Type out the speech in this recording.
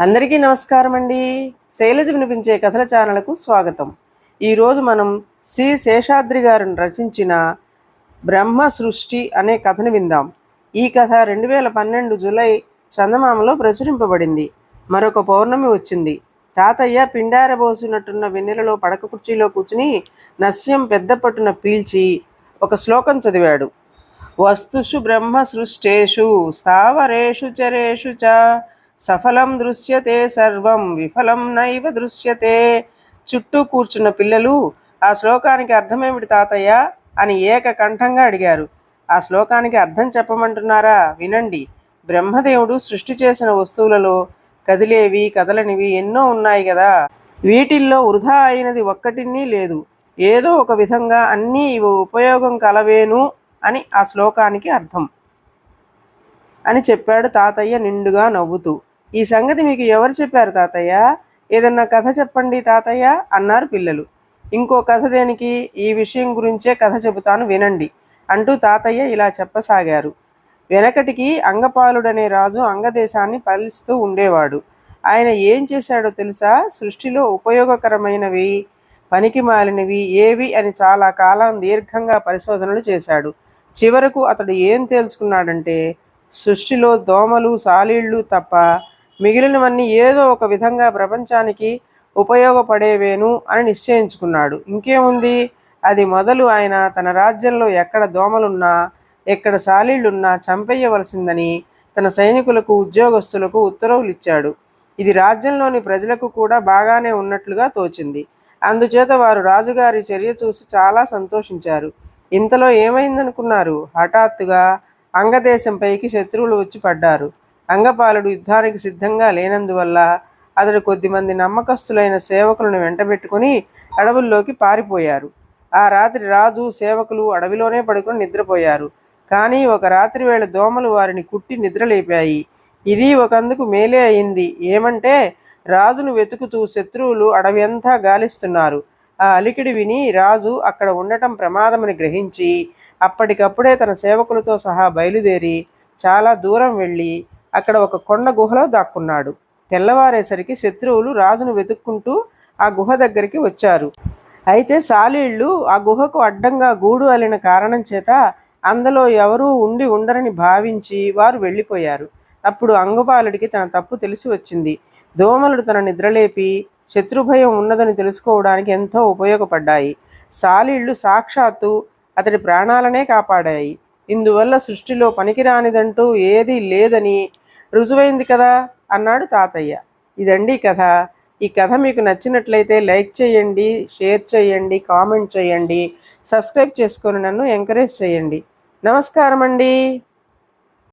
అందరికీ నమస్కారం అండి శైలజ వినిపించే కథల ఛానల్కు స్వాగతం. ఈరోజు మనం సి. శేషాద్రి గారు రచించిన బ్రహ్మ సృష్టి అనే కథను విందాం. ఈ కథ రెండు వేల పన్నెండు జూలై చందమామలో ప్రచురింపబడింది. మరొక పౌర్ణమి వచ్చింది. తాతయ్య పిండారబోసినట్టున్న వెన్నెలలో పడక కుర్చీలో కూర్చుని నస్యం పెద్ద పట్టున పీల్చి ఒక శ్లోకం చదివాడు. వస్తుషు బ్రహ్మ సృష్టేషు స్థావరేషు చరేషు చ సఫలం దృశ్యతే సర్వం విఫలం నైవ దృశ్యతే. చుట్టూ కూర్చున్న పిల్లలు ఆ శ్లోకానికి అర్థమేమిటి తాతయ్య? అని ఏకకంఠంగా అడిగారు. ఆ శ్లోకానికి అర్థం చెప్పమంటున్నారా? వినండి. బ్రహ్మదేవుడు సృష్టి చేసిన వస్తువులలో కదిలేవి కదలనివి ఎన్నో ఉన్నాయి కదా వీటిల్లో వృధా అయినది ఒక్కటిని లేదు. ఏదో ఒక విధంగా అన్నీ ఇవి ఉపయోగం కలవేను అని ఆ శ్లోకానికి అర్థం. అని చెప్పాడు తాతయ్య నిండుగా నవ్వుతూ. ఈ సంగతి మీకు ఎవరు చెప్పారు తాతయ్య? ఏదన్నా కథ చెప్పండి తాతయ్య అన్నారు పిల్లలు. ఇంకో కథ దేనికి? ఈ విషయం గురించే కథ చెబుతాను వినండి అంటూ తాతయ్య ఇలా చెప్పసాగారు. వెనకటికి అంగపాలుడనే రాజు అంగదేశాన్ని పాలిస్తూ ఉండేవాడు. ఆయన ఏం చేశాడో తెలుసా? సృష్టిలో ఉపయోగకరమైనవి పనికి మాలినవి ఏవి అని చాలా కాలం దీర్ఘంగా పరిశోధనలు చేశాడు. చివరకు అతడు ఏం తేల్చుకున్నాడంటే సృష్టిలో దోమలు సాలీళ్ళు తప్ప మిగిలినవన్నీ ఏదో ఒక విధంగా ప్రపంచానికి ఉపయోగపడేవేను అని నిశ్చయించుకున్నాడు. ఇంకేముంది? అది మొదలు ఆయన తన రాజ్యంలో ఎక్కడ దోమలున్నా ఎక్కడ సాలీళ్ళున్నా చంపేయవలసిందని తన సైనికులకు ఉద్యోగస్తులకు ఉత్తర్వులు ఇచ్చాడు ఇది రాజ్యంలోని ప్రజలకు కూడా బాగానే ఉన్నట్లుగా తోచింది. అందుచేత వారు రాజుగారి చర్య చూసి చాలా సంతోషించారు. ఇంతలో ఏమైందనుకున్నారు? హఠాత్తుగా అంగదేశంపైకి శత్రువులు వచ్చి పడ్డారు. అంగపాలుడు యుద్ధానికి సిద్ధంగా లేనందువల్ల అతడు కొద్దిమంది నమ్మకస్తులైన సేవకులను వెంటబెట్టుకుని అడవుల్లోకి పారిపోయారు. ఆ రాత్రి రాజు సేవకులు అడవిలోనే పడుకుని నిద్రపోయారు. కానీ ఒక రాత్రి వేళ దోమలు వారిని కుట్టి నిద్రలేపాయి. ఇది ఒకందుకు మేలే అయింది. ఏమంటే రాజును వెతుకుతూ శత్రువులు అడవి అంతా గాలిస్తున్నారు. ఆ అలికిడి విని రాజు అక్కడ ఉండటం ప్రమాదమని గ్రహించి అప్పటికప్పుడే తన సేవకులతో సహా బయలుదేరి చాలా దూరం వెళ్ళి అక్కడ ఒక కొండ గుహలో దాక్కున్నాడు. తెల్లవారేసరికి శత్రువులు రాజును వెతుక్కుంటూ ఆ గుహ దగ్గరికి వచ్చారు. అయితే సాలీళ్ళు ఆ గుహకు అడ్డంగా గూడు అలిన కారణం చేత అందులో ఎవరూ ఉండి ఉండరని భావించి వారు వెళ్ళిపోయారు. అప్పుడు అంగపాలుడికి తన తప్పు తెలిసి వచ్చింది. దోమలుడు తన నిద్రలేపి శత్రుభయం ఉన్నదని తెలుసుకోవడానికి ఎంతో ఉపయోగపడ్డాయి. సాలీళ్ళు సాక్షాత్తు అతడి ప్రాణాలనే కాపాడాయి. ఇందువల్ల సృష్టిలో పనికిరానిదంటూ ఏదీ లేదని రుజువైంది కదా అన్నాడు తాతయ్య. ఇదండి కథ. ఈ కథ మీకు నచ్చినట్లయితే లైక్ చేయండి షేర్ చేయండి కామెంట్ చేయండి సబ్స్క్రైబ్ చేసుకొని నన్ను ఎంకరేజ్ చేయండి. నమస్కారం అండి